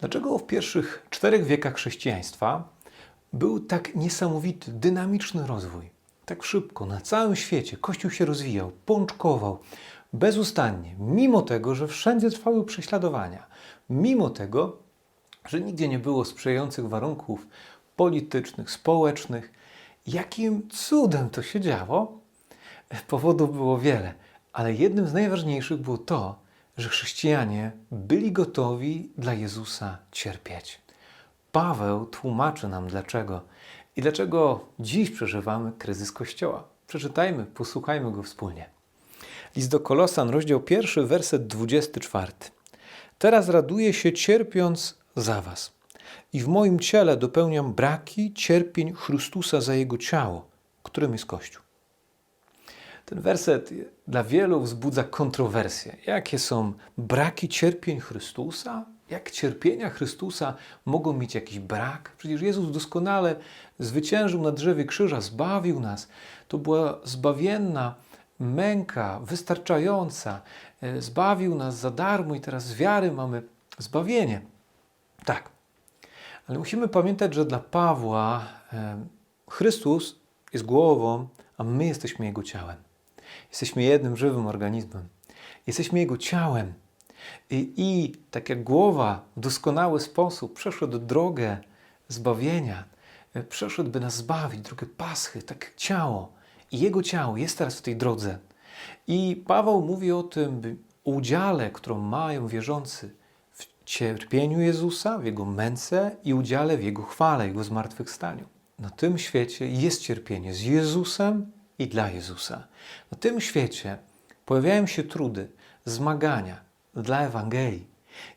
Dlaczego w pierwszych czterech wiekach chrześcijaństwa był tak niesamowity, dynamiczny rozwój? Tak szybko, na całym świecie Kościół się rozwijał, pączkował, bezustannie, mimo tego, że wszędzie trwały prześladowania, mimo tego, że nigdzie nie było sprzyjających warunków politycznych, społecznych. Jakim cudem to się działo? Powodów było wiele, ale jednym z najważniejszych było to, że chrześcijanie byli gotowi dla Jezusa cierpieć. Paweł tłumaczy nam dlaczego i dlaczego dziś przeżywamy kryzys Kościoła. Przeczytajmy, posłuchajmy go wspólnie. List do Kolosan, rozdział pierwszy, werset 24. Teraz raduję się cierpiąc za was i w moim ciele dopełniam braki cierpień Chrystusa za Jego ciało, którym jest Kościół. Ten werset dla wielu wzbudza kontrowersje. Jakie są braki cierpień Chrystusa? Jak cierpienia Chrystusa mogą mieć jakiś brak? Przecież Jezus doskonale zwyciężył na drzewie krzyża, zbawił nas. To była zbawienna męka, wystarczająca. E, Zbawił nas za darmo i teraz z wiary mamy zbawienie. Tak. Ale musimy pamiętać, że dla Pawła e, Chrystus jest głową, a my jesteśmy Jego ciałem. Jesteśmy jednym żywym organizmem. Jesteśmy Jego ciałem. I, I tak jak głowa w doskonały sposób przeszedł drogę zbawienia, e, przeszedł, by nas zbawić, drogę paschy, tak ciało. I Jego ciało jest teraz w tej drodze. I Paweł mówi o tym, by udziale, którą mają wierzący w cierpieniu Jezusa, w Jego męce i udziale w Jego chwale, Jego zmartwychwstaniu. Na tym świecie jest cierpienie z Jezusem i dla Jezusa. Na tym świecie pojawiają się trudy, zmagania dla Ewangelii.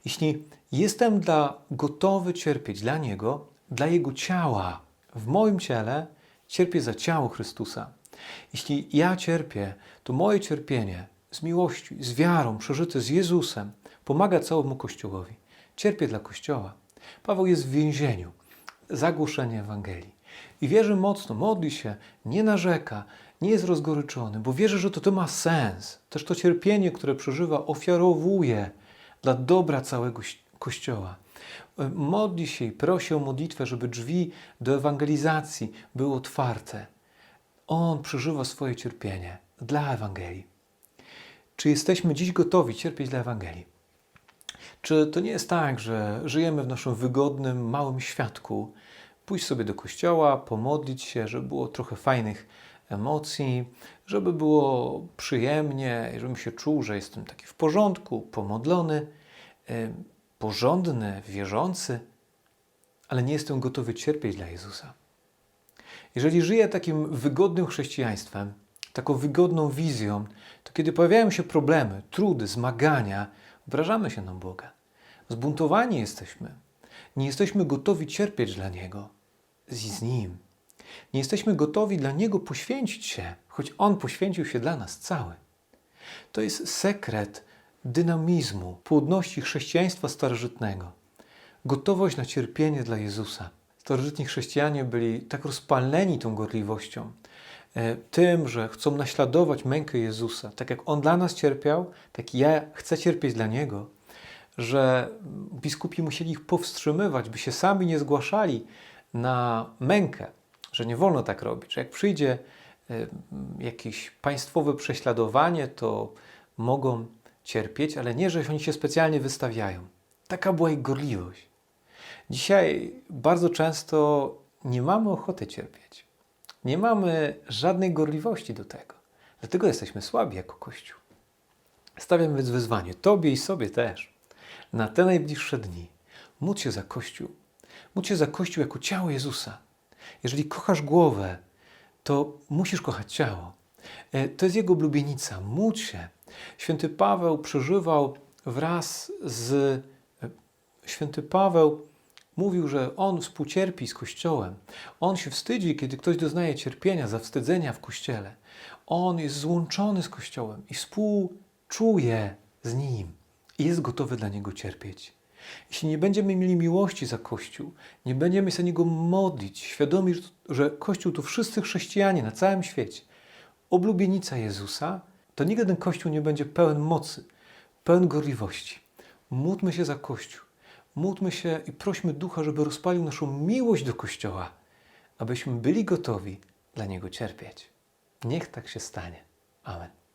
Jeśli jestem dla, gotowy cierpieć dla Niego, dla Jego ciała, w moim ciele cierpię za ciało Chrystusa. Jeśli ja cierpię, to moje cierpienie z miłością, z wiarą, przeżyte z Jezusem, pomaga całemu Kościołowi. Cierpię dla Kościoła. Paweł jest w więzieniu za głoszenie Ewangelii. I wierzy mocno, modli się, nie narzeka, nie jest rozgoryczony, bo wierzy, że to, to ma sens. Też to cierpienie, które przeżywa, ofiarowuje dla dobra całego Kościoła. E, Modli się i prosi o modlitwę, żeby drzwi do ewangelizacji były otwarte. On przeżywa swoje cierpienie dla Ewangelii. Czy jesteśmy dziś gotowi cierpieć dla Ewangelii? Czy to nie jest tak, że żyjemy w naszym wygodnym, małym światku, pójść sobie do kościoła, pomodlić się, żeby było trochę fajnych emocji, żeby było przyjemnie, żebym się czuł, że jestem taki w porządku, pomodlony, y, porządny, wierzący, ale nie jestem gotowy cierpieć dla Jezusa. Jeżeli żyję takim wygodnym chrześcijaństwem, taką wygodną wizją, to kiedy pojawiają się problemy, trudy, zmagania, obrażamy się na Boga. Zbuntowani jesteśmy. Nie jesteśmy gotowi cierpieć dla Niego z Nim. Nie jesteśmy gotowi dla Niego poświęcić się, choć On poświęcił się dla nas cały. To jest sekret dynamizmu, płodności chrześcijaństwa starożytnego. Gotowość na cierpienie dla Jezusa. Starożytni chrześcijanie byli tak rozpaleni tą gorliwością, e, tym, że chcą naśladować mękę Jezusa. Tak jak On dla nas cierpiał, tak ja chcę cierpieć dla Niego, że biskupi musieli ich powstrzymywać, by się sami nie zgłaszali na mękę, że nie wolno tak robić, że jak przyjdzie jakieś państwowe prześladowanie, to mogą cierpieć, ale nie, że oni się specjalnie wystawiają. Taka była ich gorliwość. Dzisiaj bardzo często nie mamy ochoty cierpieć. Nie mamy żadnej gorliwości do tego. Dlatego jesteśmy słabi jako Kościół. Stawiam więc wyzwanie Tobie i sobie też na te najbliższe dni. Módl się za Kościół. Módl się za Kościół jako ciało Jezusa. Jeżeli kochasz głowę, to musisz kochać ciało. E, To jest jego blubienica. Módl się. Święty Paweł przeżywał wraz z. e, Święty Paweł mówił, że on współcierpi z Kościołem. On się wstydzi, kiedy ktoś doznaje cierpienia, zawstydzenia w Kościele. On jest złączony z Kościołem i współczuje z nim i jest gotowy dla niego cierpieć. Jeśli nie będziemy mieli miłości za Kościół, nie będziemy się za niego modlić, świadomi, że Kościół to wszyscy chrześcijanie na całym świecie, oblubienica Jezusa, to nigdy ten Kościół nie będzie pełen mocy, pełen gorliwości. Módlmy się za Kościół. Módlmy się i prośmy Ducha, żeby rozpalił naszą miłość do Kościoła, abyśmy byli gotowi dla Niego cierpieć. Niech tak się stanie. Amen.